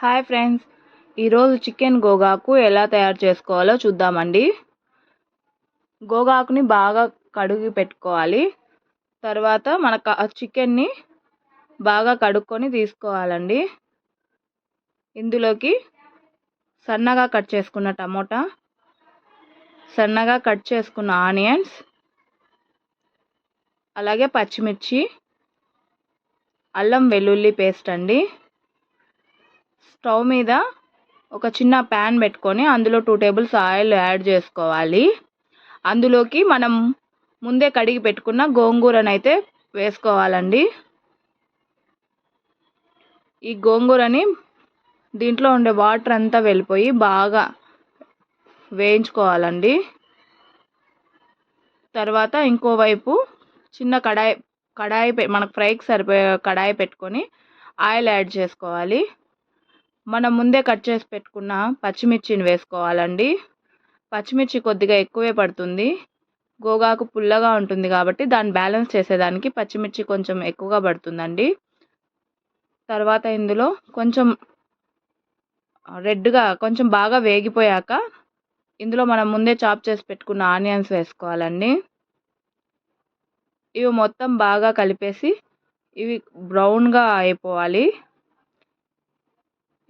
Hi friends ఈరోజు chicken గోగాకు ఎలా తయారు చేసుకోవాలో చూద్దామండి. గోగాకుని బాగా కడిగి పెట్టుకోవాలి. తర్వాత మన చికెన్ని బాగా కడుక్కొని తీసుకోవాలండి. ఇందులోకి సన్నగా కట్ చేసుకున్న టమోటా సన్నగా కట్ చేసుకున్న ఆనియన్స్ అలాగే పచ్చిమిర్చి అల్లం వెల్లుల్లి పేస్ట్ అండి. స్టవ్ మీద ఒక చిన్న ప్యాన్ పెట్టుకొని అందులో టూ టేబుల్స్ ఆయిల్ యాడ్ చేసుకోవాలి. అందులోకి మనం ముందే కడిగి పెట్టుకున్న గోంగూరను అయితే వేసుకోవాలండి. ఈ గోంగూరని దీంట్లో ఉండే వాటర్ అంతా వెళ్ళిపోయి బాగా వేయించుకోవాలండి. తర్వాత ఇంకోవైపు చిన్న కడాయి కడాయి మనకు ఫ్రైకి సరిపోయే కడాయి పెట్టుకొని ఆయిల్ యాడ్ చేసుకోవాలి. మనం ముందే కట్ చేసి పెట్టుకున్న పచ్చిమిర్చిని వేసుకోవాలండి. పచ్చిమిర్చి కొద్దిగా ఎక్కువే పడుతుంది. గోగాకు పుల్లగా ఉంటుంది కాబట్టి దాన్ని బ్యాలెన్స్ చేసేదానికి పచ్చిమిర్చి కొంచెం ఎక్కువగా పడుతుందండి. తర్వాత ఇందులో కొంచెం రెడ్గా కొంచెం బాగా వేగిపోయాక ఇందులో మనం ముందే చాప్ చేసి పెట్టుకున్న ఆనియన్స్ వేసుకోవాలండి. ఇవి మొత్తం బాగా కలిపేసి ఇవి బ్రౌన్గా అయిపోవాలి.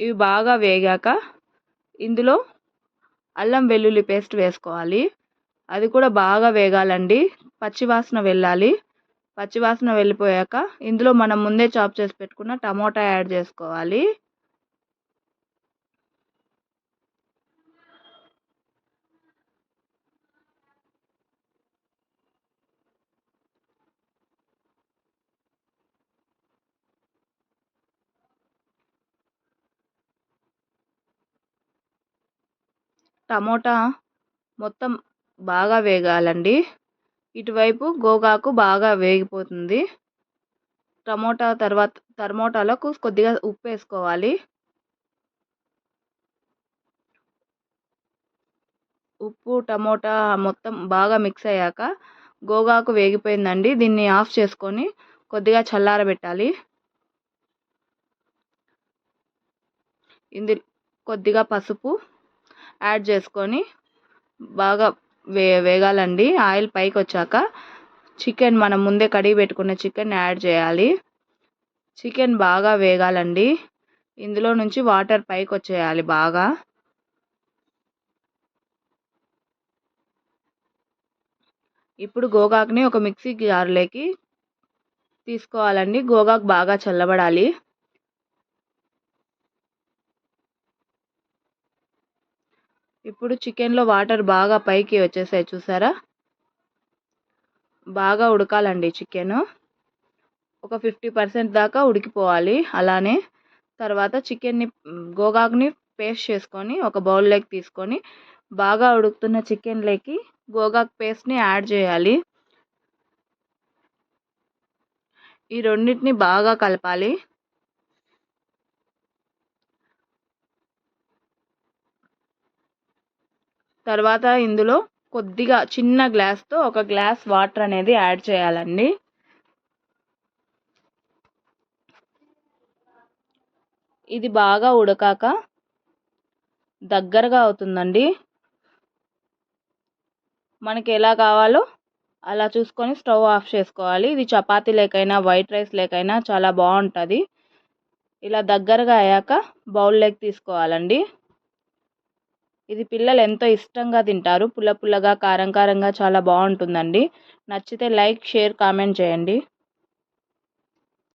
ఇవి బాగా వేగాక ఇందులో అల్లం వెల్లుల్లి పేస్ట్ వేసుకోవాలి. అది కూడా బాగా వేగాలండి. పచ్చివాసన వెళ్ళాలి. పచ్చివాసన వెళ్ళిపోయాక ఇందులో మనం ముందే చాప్ చేసి పెట్టుకున్న టమోటా యాడ్ చేసుకోవాలి. టమోటా మొత్తం బాగా వేగాలండి. ఇటువైపు గోగాకు బాగా వేగిపోతుంది. టమోటా తర్వాత టమోటాలకు కొద్దిగా ఉప్పు వేసుకోవాలి. ఉప్పు టమోటా మొత్తం బాగా మిక్స్ అయ్యాక గోగాకు వేగిపోయిందండి. దీన్ని ఆఫ్ చేసుకొని కొద్దిగా చల్లారబెట్టాలి ఇందు కొద్దిగా పసుపు యాడ్ చేసుకొని బాగా వే వేగాలండి. ఆయిల్ పైకి వచ్చాక చికెన్ మనం ముందే కడిగి పెట్టుకున్న చికెన్ యాడ్ చేయాలి. చికెన్ బాగా వేగాలండి. ఇందులో నుంచి వాటర్ పైకి వచ్చేయాలి బాగా. ఇప్పుడు గోగాకుని ఒక మిక్సీ జార్లోకి తీసుకోవాలండి. గోగాకు బాగా చల్లబడాలి. ఇప్పుడు చికెన్లో వాటర్ బాగా పైకి వచ్చేసాయి చూసారా? బాగా ఉడకాలండి చికెను. ఒక ఫిఫ్టీ పర్సెంట్ దాకా ఉడికిపోవాలి. అలానే తర్వాత చికెన్ని గోగాకుని పేస్ట్ చేసుకొని ఒక బౌల్లోకి తీసుకొని బాగా ఉడుకుతున్న చికెన్లోకి గోగాకు పేస్ట్ని యాడ్ చేయాలి. ఈ రెండింటిని బాగా కలపాలి. తర్వాత ఇందులో కొద్దిగా చిన్న గ్లాస్తో ఒక గ్లాస్ వాటర్ అనేది యాడ్ చేయాలండి. ఇది బాగా ఉడకాక దగ్గరగా అవుతుందండి. మనకి ఎలా కావాలో అలా చూసుకొని స్టవ్ ఆఫ్ చేసుకోవాలి. ఇది చపాతీ లేకైనా వైట్ రైస్ లేకైనా చాలా బాగుంటుంది. ఇలా దగ్గరగా అయ్యాక బౌల్లోకి తీసుకోవాలండి. ఇది పిల్లలు ఎంతో ఇష్టంగా తింటారు. పుల్ల పుల్లగా కారం కారంగా చాలా బాగుంటుందండి. నచ్చితే లైక్ షేర్ కామెంట్ చేయండి.